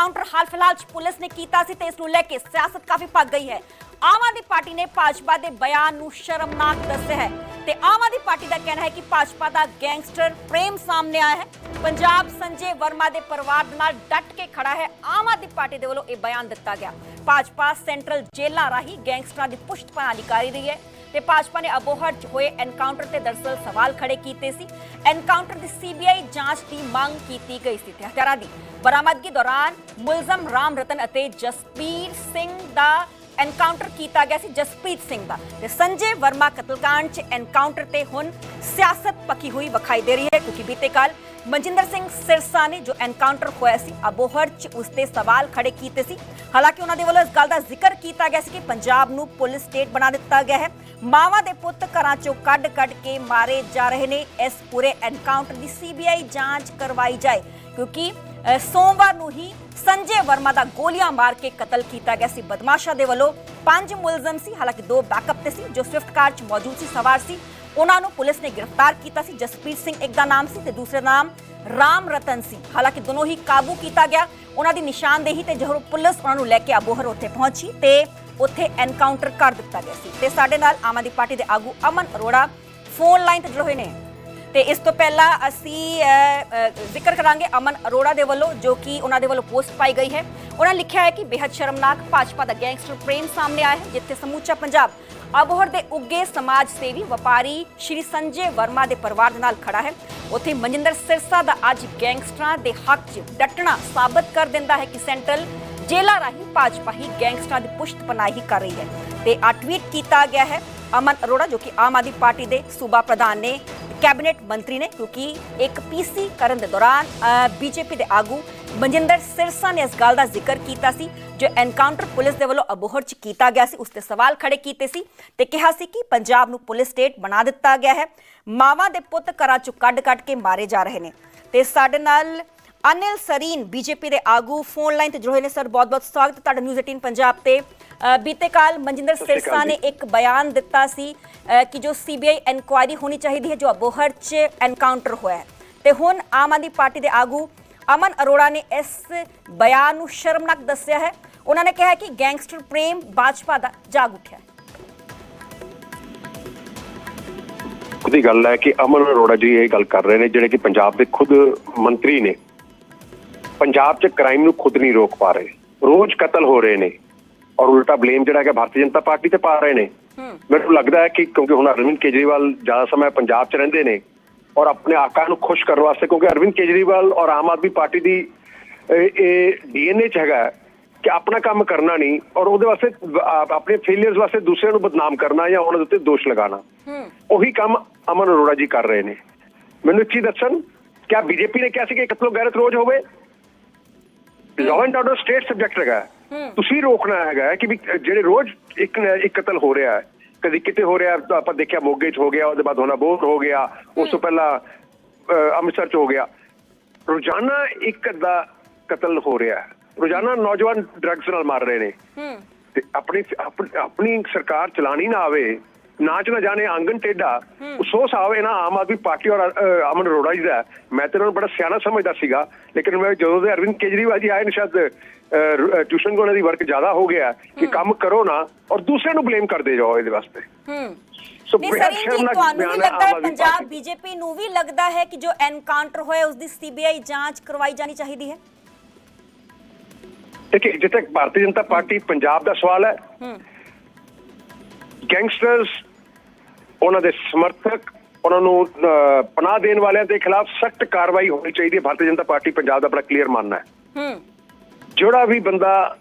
Encounter ਹਾਲ ਫਿਲਹਾਲ 'ਚ police ਨੇ ਕੀਤਾ ਸੀ ਤੇ ਇਸ ਨੂੰ ਲੈ ਕੇ ਸਿਆਸਤ ਕਾਫੀ ਪੱਕ ਗਈ ਹੈ ਆਮ ਆਦਮੀ ਪਾਰਟੀ ਨੇ ਭਾਜਪਾ ਦੇ ਬਿਆਨ ਨੂੰ ਸ਼ਰਮਨਾਕ ਦੱਸਿਆ ਹੈ ਤੇ ਆਮ ਆਦਮੀ ਪਾਰਟੀ ਦਾ ਕਹਿਣਾ ਹੈ ਕਿ ਭਾਜਪਾ ਦਾ ਗੈਂਗਸਟਰ ਪ੍ਰੇਮ ਸਾਹਮਣੇ ਆਇਆ ਹੈ ਪੰਜਾਬ ਸੰਜੇ ਵਰਮਾ ਦੇ ਪਰਿਵਾਰ ਨਾਲ ਡਟ ਕੇ ਖੜਾ ਹੈ ਆਮ ਆਦਮੀ ਪਾਰਟੀ ਦੇ ਵੱਲੋਂ ਇਹ ਬਿਆਨ ਦਿੱਤਾ ਗਿਆ। ਭਾਜਪਾ ਸੈਂਟਰਲ ਜੇਲ੍ਹਾਂ ਰਾਹੀਂ ਗੈਂਗਸਟਰਾਂ ਦੀ ਪੁਸ਼ਤ ਪ੍ਰਣਾਲੀ ਕਰ ਰਹੀ ਹੈ ਤੇ ਭਾਜਪਾ ਨੇ ਅਬੋਹਰ 'ਚ ਹੋਏ ਐਨਕਾਊਂਟਰ ਤੇ ਦਰਸਲ ਸਵਾਲ ਖੜੇ ਕੀਤੇ ਸੀ। ਐਨਕਾਊਂਟਰ ਦੀ ਸੀਬੀਆਈ ਜਾਂਚ ਦੀ ਮੰਗ ਕੀਤੀ ਗਈ ਸੀ ਤੇ ਹਥਿਆਰਾਂ ਦੀ ਬਰਾਮਦਗੀ ਦੌਰਾਨ ਮੁਲਜ਼ਮ ਰਾਮ ਰਤਨ ਅਤੇ ਜਸਪੀਰ ਸਿੰਘ ਦਾ ਐਨਕਾਊਂਟਰ ਕੀਤਾ ਗਿਆ ਸੀ ਜਸਪ੍ਰੀਤ ਸਿੰਘ ਦਾ। ਤੇ ਸੰਜੇ ਵਰਮਾ ਕਤਲकांड 'ਚ ਐਨਕਾਊਂਟਰ ਤੇ ਹੁਣ ਸਿਆਸਤ ਪੱਕੀ ਹੋਈ ਵਿਖਾਈ ਦੇ ਰਹੀ ਹੈ। ਕਿਉਂਕਿ ਬੀਤੇ ਕੱਲ ਮਨਜਿੰਦਰ ਸਿੰਘ ਸਿਰਸਾ ਨੇ ਜੋ ਐਨਕਾਊਂਟਰ ਹੋਇਆ ਸੀ, ਅਬੋਹਰ 'ਚ ਉਸ ਤੇ ਸਵਾਲ ਖੜੇ ਕੀਤੇ ਸੀ। ਹਾਲਾਂਕਿ ਉਹਨਾਂ ਦੇ ਵੱਲੋਂ ਇਸ ਗੱਲ ਦਾ ਜ਼ਿਕਰ ਕੀਤਾ ਗਿਆ ਸੀ ਕਿ ਪੰਜਾਬ ਨੂੰ ਪੁਲਿਸ ਸਟੇਟ ਬਣਾ ਦਿੱਤਾ ਗਿਆ ਹੈ। ਮਾਵਾਂ ਦੇ ਪੁੱਤ ਘਰਾਂ 'ਚੋਂ ਕੱਢ-ਕੱਢ ਕੇ ਮਾਰੇ ਜਾ ਰਹੇ ਨੇ। ਇਸ ਪੂਰੇ ਐਨਕਾਊਂਟਰ ਦੀ ਸੀਬੀਆਈ ਜਾਂਚ ਕਰਵਾਈ ਜਾਏ, ਕਿਉਂਕਿ ਸੋਮਵਾਰ ਨੂੰ ਹੀ ਸੰਜੇ ਵਰਮਾ ਦਾ ਗੋਲੀਆਂ ਮਾਰ ਕੇ ਕਤਲ ਕੀਤਾ ਗਿਆ ਸੀ। ਬਦਮਾਸ਼ਾਂ ਦੇ ਵੱਲੋਂ ਪੰਜ ਮੁਲਜ਼ਮ ਸੀ, ਹਾਲਾਂਕਿ ਦੋ ਬੈਕਅਪ ਤੇ ਸੀ, ਜੋ ਸਵਿਫਟ ਕਾਰ 'ਚ ਮੌਜੂਦ ਸੀ, ਸਵਾਰ ਸੀ। ਉਹਨਾਂ ਨੂੰ ਪੁਲਿਸ ਨੇ ਗ੍ਰਿਫਤਾਰ ਕੀਤਾ ਸੀ, ਜਸਪ੍ਰੀਤ ਸਿੰਘ ਇੱਕ ਦਾ ਨਾਮ ਸੀ ਤੇ ਦੂਸਰੇ ਦਾ ਨਾਮ ਰਾਮ ਰਤਨ ਸੀ। ਹਾਲਾਂਕਿ ਦੋਨੋਂ ਹੀ ਕਾਬੂ ਕੀਤਾ ਗਿਆ। ਉਹਨਾਂ ਦੀ ਨਿਸ਼ਾਨਦੇਹੀ ਤੇ ਜਦੋਂ ਪੁਲਿਸ ਉਹਨਾਂ ਨੂੰ ਲੈ ਕੇ ਅਬੋਹਰ ਉੱਥੇ ਪਹੁੰਚੀ ਤੇ ਉੱਥੇ ਐਨਕਾਊਂਟਰ ਕਰ ਦਿੱਤਾ ਗਿਆ ਸੀ। ਤੇ ਸਾਡੇ ਨਾਲ ਆਮ ਆਦਮੀ ਪਾਰਟੀ ਦੇ ਆਗੂ ਅਮਨ ਅਰੋੜਾ ਫੋਨ ਲਾਈਨ ਤੇ ਜੁੜੇ ਹੋਏ ਨੇ। ਤੇ ਇਸ ਤੋਂ ਪਹਿਲਾਂ ਅਸੀਂ ਅ, ਜ਼ਿਕਰ ਕਰਾਂਗੇ ਅਮਨ ਅਰੋੜਾ ਦੇ ਵੱਲੋਂ ਜੋ ਕਿ ਉਹਨਾਂ ਦੇ ਵੱਲੋਂ ਪੋਸਟ ਪਾਈ ਗਈ ਹੈ। ਉਹਨਾਂ ਲਿਖਿਆ ਹੈ ਕਿ ਬੇहद ਸ਼ਰਮਨਾਕ ਭਾਜਪਾ ਦਾ ਗੈਂਗਸਟਰ ਪ੍ਰੇਮ ਸਾਹਮਣੇ ਆਇਆ ਹੈ ਜਿੱਥੇ ਸਮੂਚਾ ਪੰਜਾਬ ਅਬੋਹਰ ਦੇ ਉੱਗੇ ਸਮਾਜ ਸੇਵੀ ਵਪਾਰੀ ਸ਼੍ਰੀ ਸੰਜੇ ਵਰਮਾ ਦੇ ਪਰਿਵਾਰ ਦੇ ਨਾਲ ਖੜਾ ਹੈ। ਉੱਥੇ ਮਨਜਿੰਦਰ ਸਿਰਸਾ ਦਾ ਅੱਜ ਗੈਂਗਸਟਰਾਂ ਦੇ ਹੱਕ 'ਚ ਡਟਣਾ ਸਾਬਤ ਕਰ ਦਿੰਦਾ ਹੈ ਕਿ ਸੈਂਟਰਲ ਜੇਲ੍ਹਾਂ ਰਾਹੀਂ ਭਾਜਪਾ ਹੀ ਗੈਂਗਸਟਰਾਂ ਦੀ ਪੁਸ਼ਤ ਪਨਾਹੀ ਕਰ ਰਹੀ ਹੈ ਤੇ ਆ ਟਵੀਟ ਕੀਤਾ ਗਿਆ ਹੈ ਅਮਨ ਅਰੋੜਾ, ਜੋ ਕਿ ਆਮ ਆਦਮੀ ਪਾਰਟੀ ਦੇ ਸੂਬਾ ਪ੍ਰਧਾਨ ਨੇ, ਕੈਬਨਿਟ ਮੰਤਰੀ ਨੇ, ਕਿਉਂਕਿ ਇੱਕ ਪੀਸੀ ਕਰਨ ਦੇ ਦੌਰਾਨ ਬੀਜੇਪੀ ਦੇ ਆਗੂ ਮਨਜਿੰਦਰ ਸਿਰਸਾ ਨੇ ਇਸ ਗੱਲ ਦਾ ਜ਼ਿਕਰ ਕੀਤਾ ਸੀ, ਜੋ ਐਨਕਾਊਂਟਰ ਪੁਲਿਸ ਦੇ ਵੱਲੋਂ ਅਬੋਹਰ ਚ ਕੀਤਾ ਗਿਆ ਸੀ, ਉਸ ਤੇ ਸਵਾਲ ਖੜੇ ਕੀਤੇ ਸੀ ਤੇ ਕਿਹਾ ਸੀ ਕਿ ਪੰਜਾਬ ਨੂੰ ਪੁਲਿਸ ਸਟੇਟ ਬਣਾ ਦਿੱਤਾ ਗਿਆ ਹੈ। ਮਾਵਾਂ ਦੇ ਪੁੱਤ ਘਰਾਂ ਚੋਂ ਕੱਢ-ਕੱਢ ਕੇ ਮਾਰੇ ਜਾ ਰਹੇ ਨੇ ਤੇ ਸਾਡੇ ਨਾਲ ਅਨਿਲ ਸਰੀਨ ਬੀਜੇਪੀ ਦੇ ਆਗੂ ਫੋਨ ਲਾਈਨ ਤੇ ਜੁੜੇ ਨੇ ਸਰ ਬਹੁਤ-ਬਹੁਤ ਸਵਾਗਤ ਤੁਹਾਡਾ ਨਿਊਜ਼ 18 ਪੰਜਾਬ ਤੇ। ਬੀਤੇ ਕੱਲ ਮਨਜਿੰਦਰ ਸਿਰਸਾ ਨੇ। ਇੱਕ ਬਿਆਨ ਦਿੱਤਾ ਸੀ ਕਿ ਜੋ ਸੀਬੀਆਈ ਇਨਕੁਆਇਰੀ ਹੋਣੀ ਚਾਹੀਦੀ ਹੈ ਜੋ ਅਬੋਹਰ 'ਚ ਐਨਕਾਊਂਟਰ ਹੋਇਆ ਹੈ। ਤੇ ਹੁਣ ਆਮ ਆਦਮੀ ਪਾਰਟੀ ਦੇ ਆਗੂ ਅਮਨ ਅਰੋੜਾ ਨੇ ਇਸ ਬਿਆਨ ਨੂੰ ਸ਼ਰਮਨਾਕ ਦੱਸਿਆ ਹੈ। ਉਹਨਾਂ ਨੇ ਕਿਹਾ ਕਿ ਗੈਂਗਸਟਰ ਪ੍ਰੇਮ ਭਾਜਪਾ ਦਾ ਜਾਗ ਉੱਠਿਆ ਹੈ। ਦੀ ਗੱਲ ਹੈ ਕਿ ਅਮਨ ਅਰੋੜਾ ਜੀ ਇਹ ਗੱਲ ਕਰ ਰਹੇ ਨੇ ਜਿਹੜੇ ਕਿ ਪੰਜਾਬ ਦੇ ਖੁਦ ਮੰਤਰੀ ਨੇ। ਪੰਜਾਬ 'ਚ ਕ੍ਰਾਈਮ ਨੂੰ ਖੁਦ ਨਹੀਂ ਰੋਕ ਪਾ ਰਹੇ। ਰੋਜ਼ ਕਤਲ ਹੋ ਰਹੇ ਨੇ ਔਰ ਉਲਟਾ ਬਲੇਮ ਜਿਹੜਾ ਹੈ ਭਾਰਤੀ ਜਨਤਾ ਪਾਰਟੀ ਤੇ ਪਾ ਰਹੇ ਨੇ। ਮੈਨੂੰ ਲੱਗਦਾ ਹੈ ਕਿ ਕਿਉਂਕਿ ਹੁਣ ਅਰਵਿੰਦ ਕੇਜਰੀਵਾਲ ਜ਼ਿਆਦਾ ਸਮਾਂ ਪੰਜਾਬ 'ਚ ਰਹਿੰਦੇ ਨੇ ਔਰ ਆਪਣੇ ਆਕਾ ਨੂੰ ਖੁਸ਼ ਕਰਨ ਵਾਸਤੇ ਕਿਉਂਕਿ ਅਰਵਿੰਦ ਕੇਜਰੀਵਾਲ ਔਰ ਆਮ ਆਦਮੀ ਪਾਰਟੀ ਦੀ ਇਹ- ਡੀਐਨਏ 'ਚ ਹੈਗਾ ਕਿ ਆਪਣਾ ਕੰਮ ਕਰਨਾ ਨਹੀਂ ਔਰ ਉਹਦੇ ਵਾਸਤੇ ਆਪਣੇ ਫੇਲਿਅਰਸ ਵਾਸਤੇ ਦੂਸਰਿਆਂ ਨੂੰ ਬਦਨਾਮ ਕਰਨਾ ਜਾਂ ਉਹਨਾਂ ਦੇ ਉੱਤੇ ਦੋਸ਼ ਲਗਾਉਣਾ। ਉਹੀ ਕੰਮ ਅਮਨ ਅਰੋੜਾ ਜੀ ਕਰ ਰਹੇ ਨੇ। ਮੈਨੂੰ ਇੱਕ ਚੀਜ਼ ਦੱਸਣ ਕਿਆ ਬੀਜੇਪੀ ਨੇ ਕਿਹਾ ਸੀ ਕਿ ਕਤਲੋ ਗੈਰਤ ਰੋਜ਼ ਹੋਵੇ? Law and order state subject ਹੈਗਾ। ਤੁਸੀਂ ਰੋਕਣਾ ਹੈਗਾ ਕਿ ਵੀ ਜਿਹੜੇ ਰੋਜ਼ ਇੱਕ ਇੱਕ ਕਤਲ ਹੋ ਰਿਹਾ ਹੈ ਕਦੀ ਕਿਤੇ ਹੋ ਰਿਹਾ ਆਪਾਂ ਦੇਖਿਆ ਮੋਗੇ 'ਚ ਹੋ ਗਿਆ ਉਹਦੇ ਬਾਅਦ ਹੋਣਾ ਬੋਰ ਹੋ ਗਿਆ ਉਸ ਤੋਂ ਪਹਿਲਾਂ ਅੰਮ੍ਰਿਤਸਰ 'ਚ ਹੋ ਗਿਆ। ਰੋਜ਼ਾਨਾ ਇੱਕ ਅੱਧਾ ਕਤਲ ਹੋ ਰਿਹਾ ਹੈ। ਰੋਜ਼ਾਨਾ ਨੌਜਵਾਨ ਡਰੱਗਸ ਨਾਲ ਮਰ ਰਹੇ ਨੇ। ਤੇ ਆਪਣੀ ਆਪਣੀ- ਆਪਣੀ ਸਰਕਾਰ ਚਲਾਣੀ ਨਾ ਆਵੇ ਨਾਚ ਨਾ ਜਾਣੇ ਆਂਗਨ ਟੇਡਾ ਸੋ ਸਾਬ ਇਹਨਾਂ ਆਮ ਆਦਮੀ ਪਾਰਟੀ ਔਰ ਅਮਨ ਅਰੋੜਾ ਜੀ ਦਾ ਮੈਂ ਤੇ ਇਹਨਾਂ ਨੂੰ ਬੜਾ ਸਿਆਣਾ ਸਮਝਦਾ ਸੀਗਾ ਲੇਕਿਨ ਮੈਂ ਜਦੋਂ ਦੇ ਅਰਵਿੰਦ ਕੇਜਰੀਵਾਲ ਜੀ ਆਏ ਨੇ ਸ਼ਾਇਦ ਟਿਊਸ਼ਨ ਕੋਲ ਦੀ ਵਰਕ ਜ਼ਿਆਦਾ ਹੋ ਗਿਆ ਕਿ ਕੰਮ ਕਰੋ ਨਾ ਔਰ ਦੂਸਰੇ ਨੂੰ ਬਲੇਮ ਕਰਦੇ ਜਾਓ ਇਹਦੇ ਵਾਸਤੇ। ਸੋ ਬੇਹੱਦ ਸ਼ਰਮਨਾਕ ਤੁਹਾਨੂੰ ਵੀ ਲੱਗਦਾ ਪੰਜਾਬ ਬੀਜੇਪੀ ਨੂੰ ਵੀ ਲੱਗਦਾ ਹੈ ਕਿ ਜੋ ਐਨਕਾਊਂਟਰ ਹੋਇਆ ਉਸ ਦੀ ਸੀਬੀਆਈ ਜਾਂਚ ਕਰਵਾਈ ਜਾਣੀ ਚਾਹੀਦੀ ਹੈ? ਦੇਖਿਏ ਜਿੱਥੇ ਭਾਰਤੀ ਜਨਤਾ ਪਾਰਟੀ ਪੰਜਾਬ ਦਾ ਸਵਾਲ ਹੈ। ਗੈਂਗਸਟਰਸ ਉਹਨਾਂ ਦੇ ਸਮਰਥਕ ਉਹਨਾਂ ਨੂੰ ਪਨਾਹ ਦੇਣ ਵਾਲਿਆਂ ਦੇ ਖਿਲਾਫ ਸਖਤ ਕਾਰਵਾਈ ਹੋਣੀ ਚਾਹੀਦੀ ਹੈ। ਭਾਰਤੀ ਜਨਤਾ ਪਾਰਟੀ ਪੰਜਾਬ ਦਾ ਬੜਾ ਕਲੀਅਰ ਮੰਨਣਾ ਹੈ। ਹੂੰ। ਜਿਹੜਾ ਵੀ ਬੰਦਾ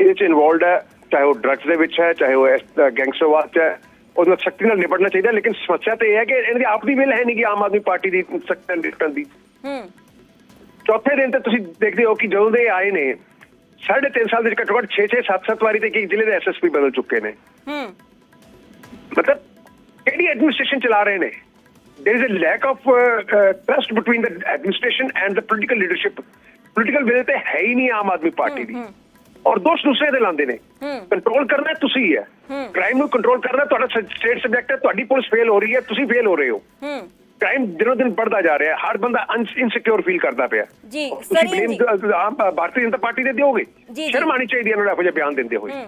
ਇਹਦੇ ਚ ਇਨਵੋਲਡ ਹੈ ਚਾਹੇ ਉਹ ਡਰੱਗਸ ਦੇ ਵਿੱਚ ਹੈ ਚਾਹੇ ਉਹ ਗੈਂਗਸਟਰਵਾਦ ਚ ਹੈ ਉਹਦੇ ਨਾਲ ਸਖਤੀ ਨਾਲ ਨਿਪਟਣਾ ਚਾਹੀਦਾ ਲੇਕਿਨ ਸਮੱਸਿਆ ਤੇ ਇਹ ਹੈ ਕਿ ਇਹਨਾਂ ਦੀ ਆਪਣੀ ਵਿਲ ਹੈ ਨਹੀਂ ਕਿ ਆਮ ਆਦਮੀ ਪਾਰਟੀ ਦੀ ਸਖਤ ਨਿਪਟਣ ਦੀ। ਹੂੰ। ਚੌਥੇ ਦਿਨ ਤੇ ਤੁਸੀਂ ਦੇਖਦੇ ਹੋ ਕਿ ਜਦੋਂ ਦੇ ਆਏ ਨੇ ਸਾਢੇ ਤਿੰਨ ਸਾਲ ਦੇ ਘੱਟੋ ਘੱਟ 6-6 7-7 ਵਾਰੀ ਤੇ ਕਿ ਜ਼ਿਲ੍ਹੇ ਦੇ ਐਸਐਸਪੀ ਬਦਲ ਚੁੱਕੇ ਨੇ। ਹੂੰ। ਮਤਲਬ ਕਿਹੜੀ ਐਡਮਿਨਿਸਟ੍ਰੇਸ਼ਨ ਚਲਾ ਰਹੇ ਨੇ there is a lack of uh, uh, trust between the administration and the political leadership. Political will ਤੇ ਹੈ ਹੀ ਨਹੀਂ ਆਮ ਆਦਮੀ ਪਾਰਟੀ ਦੀ। ਔਰ ਦੋਸ਼ ਦੂਸਰੇ ਦੇ ਲਾਉਂਦੇ ਨੇ। ਕੰਟਰੋਲ ਕਰਨਾ ਤੁਸੀਂ ਹੈ ਕ੍ਰਾਈਮ ਨੂੰ ਕੰਟਰੋਲ ਕਰਨਾ ਤੁਹਾਡਾ ਸਟੇਟ ਸਬਜੈਕਟ ਹੈ ਤੁਹਾਡੀ ਪੁਲਿਸ ਫੇਲ ਹੋ ਰਹੀ ਹੈ ਤੁਸੀਂ ਫੇਲ ਹੋ ਰਹੇ ਹੂੰ। ਕ੍ਰਾਈਮ ਦਿਨੋਂ ਦਿਨ ਵੱਧਦਾ ਜਾ ਰਿਹਾ ਹਰ ਬੰਦਾ ਇਨਸਿਕਿਉਰ ਫੀਲ ਕਰਦਾ ਪਿਆ ਜੀ, ਤੁਸੀਂ ਜੀ। ਆਮ ਭਾਰਤੀ ਜਨਤਾ ਪਾਰਟੀ ਦੇ ਦਿਓਗੇ। ਸ਼ਰਮ ਆਣੀ ਚਾਹੀਦੀ ਇਹਨਾਂ ਨੂੰ ਇਹੋ ਜਿਹੇ ਬਿਆਨ ਦਿੰਦੇ ਹੋਏ।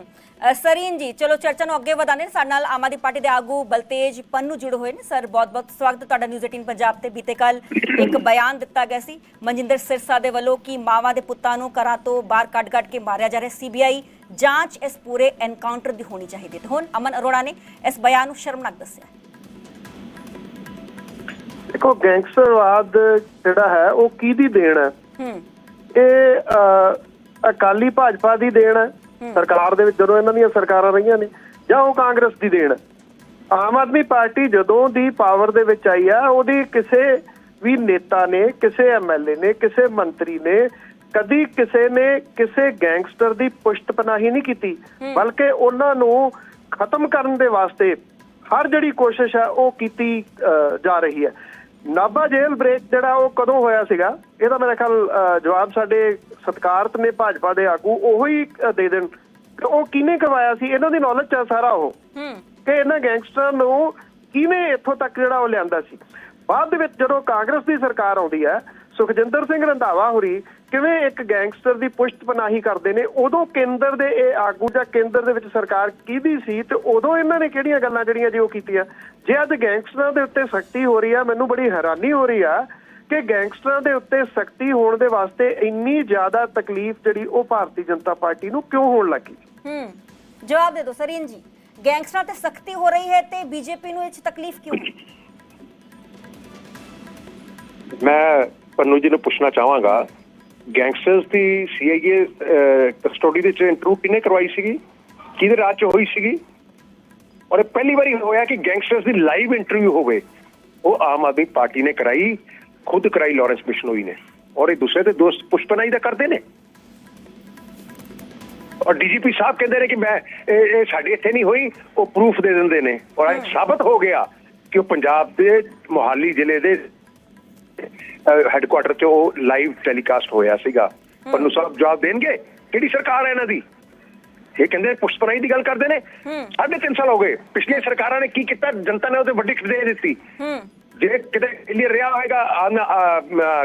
ਸਰੀਨ ਜੀ ਚਲੋ ਚਰਚਾ ਨੂੰ ਅੱਗੇ ਵਧਾਣੇ ਸਾਡੇ ਨਾਲ ਆਮ ਆਦਮੀ ਪਾਰਟੀ ਦੇ ਆਗੂ ਬਲਤੇਜ ਪੰਨੂ ਜੁੜੇ ਹੋਏ ਨੇ। ਸਰ ਬਹੁਤ ਬਹੁਤ ਸਵਾਗਤ ਤੁਹਾਡਾ ਨਿਊਜ਼ 18 ਪੰਜਾਬ ਤੇ। ਬੀਤੇ ਕੱਲ ਇੱਕ ਬਿਆਨ ਦਿੱਤਾ ਗਿਆ ਸੀ ਮਨਜਿੰਦਰ ਸਿਰਸਾ ਦੇ ਵੱਲੋਂ ਕਿ ਮਾਵਾਂ ਦੇ ਪੁੱਤਾਂ ਨੂੰ ਘਰਾਂ ਤੋਂ ਬਾਹਰ ਕੱਢ-ਕੱਢ ਕੇ ਮਾਰਿਆ ਜਾ ਰਿਹਾ। ਸੀਬੀਆਈ ਜਾਂਚ ਇਸ ਪੂਰੇ ਐਨਕਾਊਂਟਰ ਦੀ ਹੋਣੀ ਚਾਹੀਦੀ ਹੈ। ਤੇ ਹੁਣ ਅਮਨ ਅਰੋੜਾ ਨੇ ਇਸ ਬਿਆਨ ਨੂੰ ਸ਼ਰਮਨਾਕ ਦੱਸਿਆ। ਦੇਖੋ ਗੈਂਗਸਟਰਵਾਦ ਜਿਹੜਾ ਹੈ ਉਹ ਕਿਹਦੀ ਦੇਣ ਹੈ? ਹੂੰ। ਇਹ ਅਕਾਲੀ ਭਾਜਪਾ ਦੀ ਦੇਣ ਹੈ। ਸਰਕਾਰ ਦੇ ਵਿੱਚ ਜਦੋਂ ਇਹਨਾਂ ਦੀਆਂ ਸਰਕਾਰਾਂ ਰਹੀਆਂ ਨੇ ਜਾਂ ਉਹ ਕਾਂਗਰਸ ਦੀ ਦੇਣ ਆਮ ਆਦਮੀ ਪਾਰਟੀ ਜਦੋਂ ਦੀ ਪਾਵਰ ਦੇ ਵਿੱਚ ਆਈ ਆ ਉਹਦੀ ਕਿਸੇ ਵੀ ਨੇਤਾ ਨੇ ਕਿਸੇ ਐਮਐਲਏ ਨੇ ਕਿਸੇ ਮੰਤਰੀ ਨੇ ਕਦੀ ਕਿਸੇ ਨੇ ਕਿਸੇ ਗੈਂਗਸਟਰ ਦੀ ਪੁਸ਼ਤ ਪਨਾਹੀ ਨਹੀਂ ਕੀਤੀ। ਬਲਕਿ ਉਹਨਾਂ ਨੂੰ ਖਤਮ ਕਰਨ ਦੇ ਵਾਸਤੇ ਹਰ ਜਿਹੜੀ ਕੋਸ਼ਿਸ਼ ਹੈ ਉਹ ਕੀਤੀ ਜਾ ਰਹੀ ਹੈ। ਨਾਭਾ ਜੇਲ੍ਹ ਬ੍ਰੇਕ ਜਿਹੜਾ ਉਹ ਕਦੋਂ ਹੋਇਆ ਸੀਗਾ? ਇਹਦਾ ਮੇਰੇ ਖਿਆਲ ਜਵਾਬ ਸਾਡੇ ਸਤਿਕਾਰਤ ਨੇ ਭਾਜਪਾ ਦੇ ਆਗੂ ਉਹੋ ਹੀ ਦੇ ਦੇਣ। ਕਿ ਉਹ ਕਿਹਨੇ ਕਰਵਾਇਆ ਸੀ? ਇਹਨਾਂ ਦੀ ਨੌਲੇਜ ਚ ਸਾਰਾ ਉਹ। ਹੂੰ। ਕਿ ਇਹਨਾਂ ਗੈਂਗਸਟਰ ਨੂੰ ਕਿਵੇਂ ਇੱਥੋਂ ਤੱਕ ਜਿਹੜਾ ਉਹ ਲਿਆਂਦਾ ਸੀ? ਬਾਅਦ ਦੇ ਵਿੱਚ ਜਦੋਂ ਕਾਂਗਰਸ ਦੀ ਸਰਕਾਰ ਆਉਂਦੀ ਹੈ ਸੁਖਜਿੰਦਰ ਸਿੰਘ ਰੰਧਾਵਾ ਹੋਰੀ ਕਿਵੇਂ ਇੱਕ ਗੈਂਗਸਟਰ ਦੀ ਪੁਸ਼ਤ ਪਨਾਹੀ ਕਰਦੇ ਨੇ? ਉਦੋਂ ਕੇਂਦਰ ਦੇ ਇਹ ਆਗੂ ਜਾਂ ਕੇਂਦਰ ਦੇ ਵਿੱਚ ਸਰਕਾਰ ਕਿਹਦੀ ਸੀ ਤੇ ਉਦੋਂ ਇਹਨਾਂ ਨੇ ਕਿਹੜੀਆਂ ਗੱਲਾਂ ਜਿਹੜੀਆਂ ਜੀ ਉਹ ਕੀਤੀਆਂ? ਜੇ ਅੱਜ ਗੈਂਗਸਟਰਾਂ ਦੇ ਉੱਤੇ ਸਖਤੀ ਹੋ ਰਹੀ ਆ ਮੈਨੂੰ ਬੜੀ ਹੈਰਾਨੀ ਹੋ ਰਹੀ ਆ ਕਿ ਗੈਂਗਸਟਰਾਂ ਦੇ ਉੱਤੇ ਸਖਤੀ ਹੋਣ ਦੇ ਵਾਸਤੇ ਇੰਨੀ ਜ਼ਿਆਦਾ ਤਕਲੀਫ ਜਿਹੜੀ ਉਹ ਭਾਰਤੀ ਜਨਤਾ ਪਾਰਟੀ ਨੂੰ ਕਿਉਂ ਹੋਣ ਲੱਗੀ? ਹੂੰ ਜਵਾਬ ਦੇ ਦਿਓ ਸਰੀਨ ਜੀ। ਗੈਂਗਸਟਰਾਂ ਤੇ ਸਖਤੀ ਹੋ ਰਹੀ ਹੈ ਤੇ ਬੀਜੇਪੀ ਨੂੰ ਇਹ 'ਚ ਤਕਲੀਫ ਕਿਉਂ? ਮੈਂ ਪੰਨੂ ਜੀ ਨੂੰ ਪੁੱਛਣਾ ਚਾਹਾਂਗਾ ਗੈਂਗਸਟਰਸ ਦੀ ਸੀਆਈਏ ਕਸਟੋਡੀ ਦੇ ਚ ਇੰਟਰਵਿਊ ਕਿਨੇ ਕਰਵਾਈ ਸੀਗੀ? ਕਿਹਦੇ ਰਾਜ ਚ ਹੋਈ ਸੀਗੀ? ਔਰ ਇਹ ਪਹਿਲੀ ਵਾਰੀ ਹੋਇਆ ਕਿ ਗੈਂਗਸਟਰਸ ਦੀ ਲਾਈਵ ਇੰਟਰਵਿਊ ਹੋਵੇ। ਉਹ ਆਮ ਆਦਮੀ ਪਾਰਟੀ ਨੇ ਕਰਾਈ ਖੁਦ ਕਰਾਈ ਲਾਰੈਂਸ ਬਿਸ਼ਨੋਈ ਨੇ। ਔਰ ਇਹ ਦੂਸਰੇ ਦੇ ਦੋਸਤ ਪੁਸ਼ਪਨਾਈ ਦਾ ਕਰਦੇ ਨੇ। ਔਰ ਡੀਜੀਪੀ ਸਾਹਿਬ ਕਹਿੰਦੇ ਨੇ ਕਿ ਮੈਂ ਇਹ ਸਾਡੇ ਇੱਥੇ ਨਹੀਂ ਹੋਈ ਉਹ ਪ੍ਰੂਫ ਦੇ ਦਿੰਦੇ ਨੇ। ਔਰ ਸਾਬਤ ਹੋ ਗਿਆ ਕਿ ਉਹ ਪੰਜਾਬ ਦੇ ਮੋਹਾਲੀ ਜ਼ਿਲ੍ਹੇ ਦੇ ਹੈੱਡਕੁਆਟਰ 'ਚ ਉਹ ਲਾਈਵ ਟੈਲੀਕਾਸਟ ਹੋਇਆ ਸੀਗਾ। ਪੰਨੂ ਸਾਹਿਬ ਜਵਾਬ ਦੇਣਗੇ? ਕਿਹੜੀ ਸਰਕਾਰ ਹੈ ਇਹਨਾਂ ਦੀ? ਇਹ ਕਹਿੰਦੇ ਪੁਸ਼ਪਨਾਈ ਦੀ ਗੱਲ ਕਰਦੇ ਨੇ। ਸਾਢੇ ਤਿੰਨ ਸਾਲ ਹੋ ਗਏ। ਪਿਛਲੇ ਸਰਕਾਰਾਂ ਨੇ ਕੀ ਕੀਤਾ? ਜਨਤਾ ਨੇ ਉਹਦੇ ਵੱਡੀ ਦੇ ਦਿੱਤੀ। ਜੇ ਕਿਤੇ ਕਲੀਅਰ ਰਿਹਾ ਹੋਏਗਾ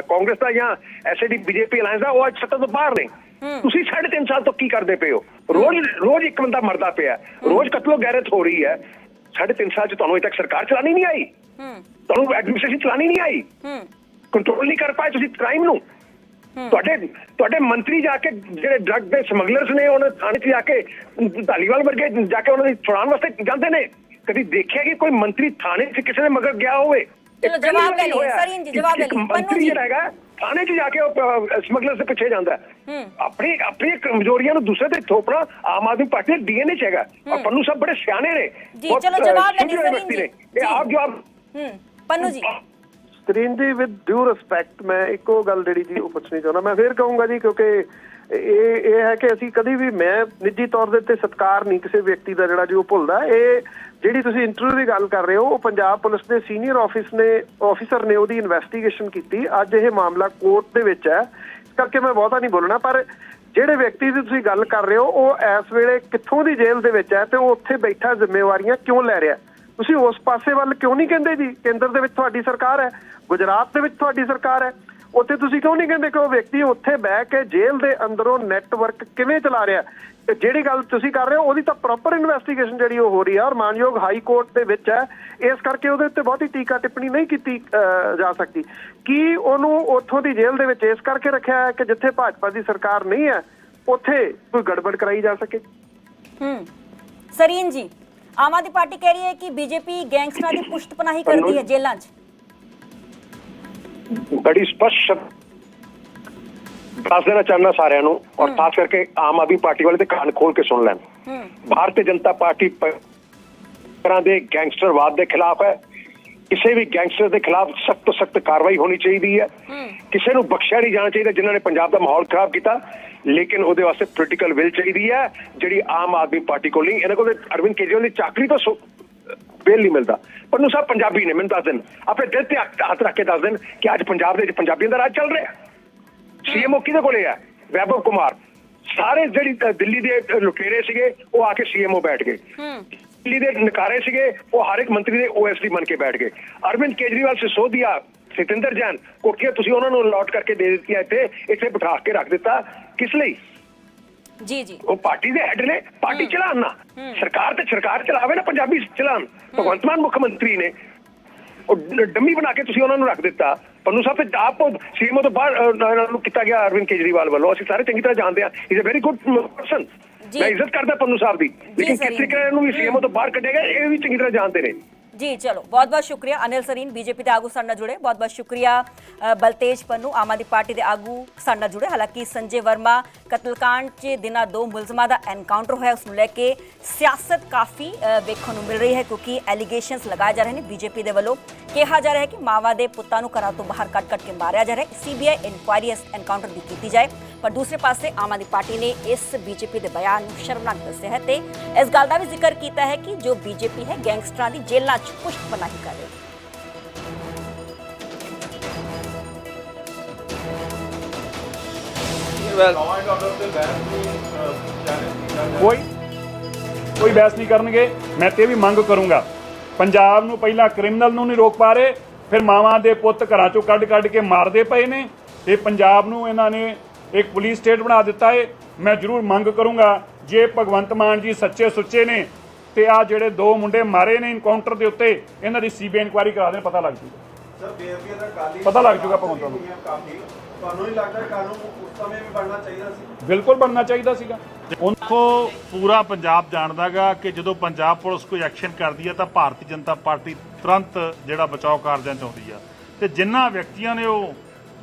ਕਾਂਗਰਸ ਦਾ ਜਾਂ ਐਸਡੀ ਬੀਜੇਪੀ ਅਲਾਈਅੰਸ ਦਾ ਉਹ ਅੱਜ ਸੱਤਾ ਤੋਂ ਬਾਹਰ ਨੇ। ਤੁਸੀਂ ਸਾਢੇ ਤਿੰਨ ਸਾਲ ਤੋਂ ਕੀ ਕਰਦੇ ਪਏ ਹੋ? ਰੋਜ਼ ਰੋਜ਼ ਇੱਕ ਬੰਦਾ ਮਰਦਾ ਪਿਆ। ਰੋਜ਼ ਕਤਲੋ ਗੈਰਤ ਹੋ ਰਹੀ ਹੈ। ਸਾਢੇ ਤਿੰਨ ਸਾਲ ਚ ਤੁਹਾਨੂੰ ਅਜੇ ਤੱਕ ਸਰਕਾਰ ਚਲਾਣੀ ਨਹੀਂ ਆਈ? ਤੁਹਾਨੂੰ ਐਡਮਿਨਿਸਟ੍ਰੇਸ਼ਨ ਚਲਾਣੀ ਨਹੀਂ ਆਈ? ਕੰਟਰੋਲ ਨਹੀਂ ਕਰ ਪਾਏ ਤੁਸੀਂ ਕ੍ਰਾਈਮ ਨੂੰ। ਤੁਹਾਡੇ ਤੁਹਾਡੇ ਮੰਤਰੀ ਜਾ ਕੇ ਜਿਹੜੇ ਡਰੱਗ ਦੇ ਸਮਗਲਰਸ ਨੇ ਉਹਨਾਂ ਥਾਣੇ 'ਚ ਜਾ ਕੇ ਧਾਲੀਵਾਲ ਵਰਗੇ ਜਾ ਕੇ ਉਹਨਾਂ ਦੀ ਛੁਡਾਉਣ ਵਾਸਤੇ ਜਾਂਦੇ ਨੇ। ਕਦੀ ਦੇਖਿਆ ਕਿ ਕੋਈ ਮੰਤਰੀ ਥਾਣੇ 'ਚ ਕਿਸੇ ਨੇ ਮਗਰ ਗਿਆ ਹੋਵੇ? ਚਲੋ, ਜਵਾਬ ਲੈ ਲਈਏ, ਸਰੀਨ ਜੀ, ਜਵਾਬ ਲੈ ਲਈਏ। ਪੰਨੂ ਮੰਤਰੀ ਜੀ। ਜਿਹੜਾ ਹੈਗਾ ਥਾਣੇ 'ਚ ਜਾ ਕੇ ਉਹ ਸਮਗਲਰ ਦੇ ਪਿੱਛੇ ਜਾਂਦਾ। ਆਪਣੀ ਆਪਣੀ ਕਮਜ਼ੋਰੀਆਂ ਨੂੰ ਦੂਸਰੇ ਤੇ ਥੋਪਣਾ ਆਮ ਆਦਮੀ ਪਾਰਟੀ ਦੇ ਡੀਐਨਏ 'ਚ ਹੈਗਾ। ਔਰ ਪੰਨੂ ਸਾਹਿਬ ਬੜੇ ਸਿਆਣੇ ਨੇ। ਜੀ, ਚਲੋ ਜਵਾਬ ਲੈ ਲਈਏ, ਸਰੀਨ ਆਪ ਜਵਾਬ ਹੂੰ ਪੰਨੂ ਜੀ। ਸਕਰੀਨ ਦੀ ਵਿਦ ਡਿਊ ਰਿਸਪੈਕਟ ਮੈਂ ਇੱਕੋ ਗੱਲ ਜਿਹੜੀ ਜੀ ਉਹ ਪੁੱਛਣੀ ਚਾਹੁੰਦਾ। ਮੈਂ ਫੇਰ ਕਹੂੰਗਾ ਜੀ, ਕਿਉਂਕਿ ਇਹ ਇਹ ਹੈ ਕਿ ਅਸੀਂ ਕਦੀ ਵੀ, ਮੈਂ ਨਿੱਜੀ ਤੌਰ ਦੇ ਉੱਤੇ ਸਤਕਾਰ ਨਹੀਂ ਕਿਸੇ ਵਿਅਕਤੀ ਦਾ ਜਿਹੜਾ ਜੀ ਉਹ ਭੁੱਲਦਾ। ਇਹ ਜਿਹੜੀ ਤੁਸੀਂ ਇੰਟਰਵਿਊ ਦੀ ਗੱਲ ਕਰ ਰਹੇ ਹੋ, ਉਹ ਪੰਜਾਬ ਪੁਲਿਸ ਦੇ ਸੀਨੀਅਰ ਆਫਿਸ ਨੇ ਆਫੀਸਰ ਨੇ ਉਹਦੀ ਇਨਵੈਸਟੀਗੇਸ਼ਨ ਕੀਤੀ। ਅੱਜ ਇਹ ਮਾਮਲਾ ਕੋਰਟ ਦੇ ਵਿੱਚ ਹੈ। ਇਸ ਕਰਕੇ ਮੈਂ ਬਹੁਤਾ ਨਹੀਂ ਬੋਲਣਾ, ਪਰ ਜਿਹੜੇ ਵਿਅਕਤੀ ਦੀ ਤੁਸੀਂ ਗੱਲ ਕਰ ਰਹੇ ਹੋ, ਉਹ ਇਸ ਵੇਲੇ ਕਿੱਥੋਂ ਦੀ ਜੇਲ੍ਹ ਦੇ ਵਿੱਚ ਹੈ ਤੇ ਉਹ ਉੱਥੇ ਬੈਠਾ ਜ਼ਿੰਮੇਵਾਰੀਆਂ ਕਿਉਂ ਲੈ ਰਿਹਾ ਤੁਸੀਂ ਉਸ ਪਾਸੇ ਵੱਲ ਕਿਉਂ ਨਹੀਂ ਕਹਿੰਦੇ ਜੀ? ਕੇਂਦਰ ਦੇ ਵਿੱਚ ਤੁਹਾਡੀ ਸਰਕਾਰ ਹੈ ਗੁਜਰਾਤ ਦੇ ਵਿੱਚ ਤੁਹਾਡੀ ਸਰਕਾਰ ਹੈ। ਉੱਥੇ ਤੁਸੀਂ ਕਿਉਂ ਨਹੀਂ ਕਹਿੰਦੇ ਕਿ ਉਹ ਵਿਅਕਤੀ ਉੱਥੇ ਬਹਿ ਕੇ ਜੇਲ੍ਹ ਦੇ ਅੰਦਰੋਂ ਨੈਟਵਰਕ ਕਿਵੇਂ ਚਲਾ ਰਿਹਾ ਜਿਹੜੀ ਗੱਲ ਤੁਸੀਂ ਕਰ ਰਹੇ ਹੋ ਉਹਦੀ ਤਾਂ ਪ੍ਰੋਪਰ ਇਨਵੈਸਟੀਗੇਸ਼ਨ ਜਿਹੜੀ ਉਹ ਹੋ ਰਹੀ ਹੈ ਔਰ ਮਾਨਯੋਗ ਹਾਈ ਕੋਰਟ ਦੇ ਵਿੱਚ ਹੈ। ਇਸ ਕਰਕੇ ਉਹਦੇ ਉੱਤੇ ਬਹੁਤੀ ਟੀਕਾ ਟਿੱਪਣੀ ਨਹੀਂ ਕੀਤੀ ਅਹ, ਜਾ ਸਕਦੀ। ਕੀ ਉਹਨੂੰ ਉੱਥੋਂ ਦੀ ਜੇਲ੍ਹ ਦੇ ਵਿੱਚ ਇਸ ਕਰਕੇ ਰੱਖਿਆ ਹੈ ਕਿ ਜਿੱਥੇ ਭਾਜਪਾ ਦੀ ਸਰਕਾਰ ਨਹੀਂ ਹੈ ਉੱਥੇ ਕੋਈ ਗੜਬੜ ਕਰਾਈ ਜਾ ਸਕੇ? ਹੂੰ। ਸਰੀਨ ਜੀ ਆਮ ਆਦਮੀ ਪਾਰਟੀ ਕਹਿ ਰਹੀ ਹੈ ਕਿ ਬੀਜੇਪੀ ਗੈਂਗਸਟਰਾਂ ਦੀ ਪੁਸ਼ਤ ਪਨਾਹੀ ਕਰਦੀ ਹੈ ਜੇਲ੍ਹਾਂ 'ਚ। ਬੜੀ ਸਪਸ਼ਟ ਦੱਸ ਦੇਣਾ ਸਾਰਿਆਂ ਨੂੰ ਔਰ ਖਾਸ ਕਰਕੇ ਆਮ ਆਦਮੀ ਪਾਰਟੀ ਵਾਲੇ ਤੇ ਕੰਨ ਖੋਲ ਕੇ ਸੁਣ ਲੈਣ। ਭਾਰਤੀ ਜਨਤਾ ਪਾਰਟੀ ਤਰ੍ਹਾਂ ਦੇ ਗੈਂਗਸਟਰਵਾਦ ਦੇ ਖਿਲਾਫ ਹੈ। ਕਿਸੇ ਵੀ ਗੈਂਗਸਟਰ ਦੇ ਖਿਲਾਫ ਸਖਤ ਤੋਂ ਸਖਤ ਕਾਰਵਾਈ ਹੋਣੀ ਚਾਹੀਦੀ ਹੈ। ਕਿਸੇ ਨੂੰ ਬਖਸ਼ਿਆ ਨਹੀਂ ਜਾਣਾ ਚਾਹੀਦਾ ਜਿਨ੍ਹਾਂ ਨੇ ਪੰਜਾਬ ਦਾ ਮਾਹੌਲ ਖਰਾਬ ਕੀਤਾ। ਲੇਕਿਨ ਉਹਦੇ ਵਾਸਤੇ ਪੋਲੀਟੀਕਲ ਵਿਲ ਚਾਹੀਦੀ ਹੈ ਜਿਹੜੀ ਆਮ ਆਦਮੀ ਪਾਰਟੀ ਕੋਲ ਨਹੀਂ। ਇਹਨਾਂ ਕੋਲ ਅਰਵਿੰਦ ਕੇਜਰੀਵਾਲ ਦੀ ਚਾਕਰੀ ਤੋਂ ਬਿੱਲ ਨਹੀਂ ਮਿਲਦਾ। ਪੰਨੂ ਸਾਹਿਬ ਪੰਜਾਬੀ ਨੇ ਮੈਨੂੰ ਦੱਸ ਦੇਣ। ਆਪਣੇ ਦਿਲ ਤੇ ਹੱਥ ਰੱਖ ਕੇ ਦੱਸ ਦੇਣ ਕਿ ਅੱਜ ਪੰਜਾਬ ਦੇ ਵਿੱਚ ਪੰਜਾਬੀਆਂ ਦਾ ਰਾਜ ਚੱਲ ਰਿਹਾ। ਸੀਐਮਓ ਕਿਹਦੇ ਕੋਲੇ ਹੈ? ਵੈਭਵ ਕੁਮਾਰ। ਸਾਰੇ ਜਿਹੜੀ ਦਿੱਲੀ ਦੇ ਲੁਟੇਰੇ ਸੀਗੇ ਉਹ ਆ ਕੇ ਸੀਐਮਓ ਬੈਠ ਗਏ। ਦਿੱਲੀ ਦੇ ਨਕਾਰੇ ਸੀਗੇ ਉਹ ਹਰ ਇੱਕ ਮੰਤਰੀ ਦੇ ਓਐਸਡੀ ਬਣ ਕੇ ਬੈਠ ਗਏ। ਅਰਵਿੰਦ ਕੇਜਰੀਵਾਲ ਸਿਸੋਦੀਆ ਸਤਿੰਦਰ ਜੈਨ ਕੋਠੀਆਂ ਤੁਸੀਂ ਉਹਨਾਂ ਨੂੰ ਅਲਾਟ ਕਰਕੇ ਦੇ ਦਿੱਤੀਆਂ ਇੱਥੇ ਇੱਥੇ ਬਿਠਾ ਕੇ ਰੱਖ ਦਿੱਤਾ। ਕਿਸ ਲਈ? ਜੀ ਜੀ। ਉਹ ਪਾਰਟੀ ਦੇ ਹੈੱਡ ਨੇ ਪਾਰਟੀ ਚਲਾਉਣ ਨਾ। ਸਰਕਾਰ ਤੇ ਸਰਕਾਰ ਚਲਾਵੇ ਨਾ ਪੰਜਾਬੀ ਚਲਾਉਣ। ਭਗਵੰਤ ਮਾਨ ਮੁੱਖ ਮੰਤਰੀ ਨੇ। ਉਹ ਡੰਮੀ ਬਣਾ ਕੇ ਤੁਸੀਂ ਉਹਨਾਂ ਨੂੰ ਰੱਖ ਦਿੱਤਾ। ਪੰਨੂ ਸਾਹਿਬ ਤੇ ਆਪ ਸੀਐਮਓ ਤੋਂ ਬਾਹਰ ਨੂੰ ਕੀਤਾ ਗਿਆ ਅਰਵਿੰਦ ਕੇਜਰੀਵਾਲ ਵੱਲੋਂ। ਅਸੀਂ ਸਾਰੇ ਚੰਗੀ ਤਰ੍ਹਾਂ ਜਾਣਦੇ ਹਾਂ। Is a very good person. ਮੈਂ ਇੱਜ਼ਤ ਕਰਦਾ ਪੰਨੂ ਸਾਹਿਬ ਦੀ। ਲੇਕਿਨ ਕਿਸ ਤਰੀਕੇ ਨਾਲ ਇਹਨੂੰ ਵੀ ਸੀਐਮਓ ਤੋਂ ਬਾਹਰ ਕੱਢਿਆ ਗਿਆ ਇਹ ਵੀ ਚੰਗੀ ਤਰ੍ਹਾਂ ਜਾਣਦੇ ਨੇ। ਜੀ ਚਲੋ ਬਹੁਤ ਬਹੁਤ ਸ਼ੁਕਰੀਆ ਅਨਿਲ ਸਰੀਨ ਬੀਜੇਪੀ ਦੇ ਆਗੂ ਸਾਡੇ ਨਾਲ ਜੁੜੇ ਬਹੁਤ ਬਹੁਤ ਸ਼ੁਕਰੀਆ ਬਲਤੇਜ ਪੰਨੂ ਆਮ ਆਦਮੀ ਪਾਰਟੀ ਦੇ ਆਗੂ ਸਾਡੇ ਨਾਲ ਜੁੜੇ ਹਾਲਾਂਕਿ ਸੰਜੇ ਵਰਮਾ ਕਤਲकांड 'ਚ ਦਿਨਾਂ ਦੋ ਮੁਲਜ਼ਮਾਂ ਦਾ ਐਨਕਾਊਂਟਰ ਹੋਇਆ ਉਸ ਨੂੰ ਲੈ ਕੇ ਸਿਆਸਤ ਕਾਫੀ ਵੇਖਣ ਨੂੰ ਮਿਲ ਰਹੀ ਹੈ ਕਿਉਂਕਿ ਐਲੀਗੇਸ਼ਨਸ ਲਗਾਏ ਜਾ ਰਹੇ ਨੇ ਬੀਜੇਪੀ ਦੇ ਵੱਲੋਂ ਕਿਹਾ ਜਾ ਰਿਹਾ ਹੈ ਕਿ ਮਾਵਾ ਦੇ ਪੁੱਤਾਂ ਨੂੰ ਘਰਾਂ ਤੋਂ ਬਾਹਰ ਕੱਢ ਕੱਟ ਕੇ ਮਾਰਿਆ ਜਾ ਰਿਹਾ ਹੈ ਸੀਬੀਆਈ ਇਨਕੁਆਇਰੀ ਇਸ ਐਨਕਾਊਂਟਰ ਦੀ ਕੀਤੀ ਜਾਏ ਪਰ ਦੂਸਰੇ ਪਾਸੇ ਆਮ ਆਦਮੀ ਪਾਰਟੀ ਨੇ ਇਸ ਬੀਜੇਪੀ ਦੇ ਬਿਆਨ ਨੂੰ ਸ਼ਰਮਨਾਕ ਦੱਸਿਆ ਹੈ ਤੇ ਇਸ ਗੱਲ ਦਾ ਵੀ ਜ਼ਿਕਰ ਕੀਤਾ ਹੈ ਕਿ ਜੋ ਬੀਜੇਪੀ ਹੈ ਗੈਂਗਸਟਰਾਂ ਦੀ ਜੇਲ੍ਹਾਂ 'ਚ ਪੁਸ਼ਤ ਪਨਾਹੀ ਕਰ ਰਹੀ ਹੈ। ਕੋਈ ਕੋਈ ਬਹਿਸ ਨਹੀਂ ਕਰਨਗੇ। ਮੈਂ ਤੇ ਵੀ ਮੰਗ ਕਰੂੰਗਾ। ਪੰਜਾਬ ਨੂੰ ਪਹਿਲਾਂ ਕ੍ਰਿਮੀਨਲ ਨੂੰ ਨਹੀਂ ਰੋਕ ਪਾ ਰਹੇ ਫਿਰ ਮਾਵਾਂ ਦੇ ਪੁੱਤ ਘਰਾਂ ਚੋਂ ਕੱਢ ਕੱਢ ਕੇ ਮਾਰਦੇ ਪਏ ਨੇ। ਤੇ ਪੰਜਾਬ ਨੂੰ ਇਹਨਾਂ ਨੇ ਇੱਕ ਪੁਲਿਸ ਸਟੇਟ ਬਣਾ ਦਿੱਤਾ ਏ। ਮੈਂ ਜ਼ਰੂਰ ਮੰਗ ਕਰੂੰਗਾ ਜੇ ਭਗਵੰਤ ਮਾਨ ਜੀ ਸੱਚੇ ਸੁੱਚੇ ਨੇ ਤੇ ਆ ਜਿਹੜੇ ਦੋ ਮੁੰਡੇ ਮਾਰੇ ਨੇ ਇਨਕਾਊਂਟਰ ਦੇ ਉੱਤੇ ਇਹਨਾਂ ਦੀ ਸੀਬੀਆਈ ਇਨਕੁਆਇਰੀ ਕਰਾ ਦੇਣ ਪਤਾ ਲੱਗ ਜੂਗਾ। ਸਰ ਬੇਅਦਬੀ ਦਾ ਕਾਲੀ ਪਤਾ ਲੱਗ ਜਾਊਗਾ ਭਗਵੰਤ ਨੂੰ। ਕਾਫੀ ਤੁਹਾਨੂੰ ਨਹੀਂ ਲੱਗਦਾ ਕਾਨੂੰਨ ਉਸ ਸਮੇਂ ਵੀ ਬਣਨਾ ਚਾਹੀਦਾ ਸੀ? ਬਿਲਕੁਲ ਬਣਨਾ ਚਾਹੀਦਾ ਸੀਗਾ। ਦੇਖੋ ਪੂਰਾ ਪੰਜਾਬ ਜਾਣਦਾਗਾ ਕਿ ਜਦੋਂ ਪੰਜਾਬ ਪੁਲਿਸ ਕੋਈ ਐਕਸ਼ਨ ਕਰਦੀ ਹੈ ਤਾਂ ਭਾਰਤੀ ਜਨਤਾ ਪਾਰਟੀ ਤੁਰੰਤ ਜਿਹੜਾ ਬਚਾਓ ਕਾਰਜਾਂ ਚ ਆਉਂਦੀ ਆ। ਤੇ ਜਿਨ੍ਹਾਂ ਵਿਅਕਤੀਆਂ ਨੇ ਉਹ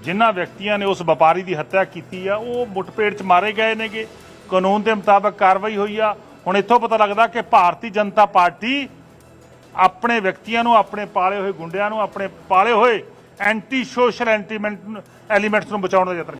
ਜਿਨ੍ਹਾਂ ਵਿਅਕਤੀਆਂ ਨੇ ਉਸ ਵਪਾਰੀ ਦੀ ਹੱਤਿਆ ਕੀਤੀ ਆ, ਉਹ ਮੁੱਠਪੇੜ ਚ ਮਾਰੇ ਗਏ ਨੇਗੇ। ਕਾਨੂੰਨ ਦੇ ਮੁਤਾਬਕ ਕਾਰਵਾਈ ਹੋਈ ਆ। ਹੁਣ ਇੱਥੋਂ ਪਤਾ ਲੱਗਦਾ ਕਿ ਭਾਰਤੀ ਜਨਤਾ ਪਾਰਟੀ ਆਪਣੇ ਵਿਅਕਤੀਆਂ ਨੂੰ, ਆਪਣੇ ਪਾਲੇ ਹੋਏ ਗੁੰਡਿਆਂ ਨੂੰ, ਆਪਣੇ ਪਾਲੇ ਹੋਏ ਐਂਟੀ ਸੋਸ਼ਲ ਐਂਟੀਮੈਂਟ ਐਲੀਮੈਂਟਸ ਨੂੰ ਬਚਾਉਣ ਦਾ ਯਤਨ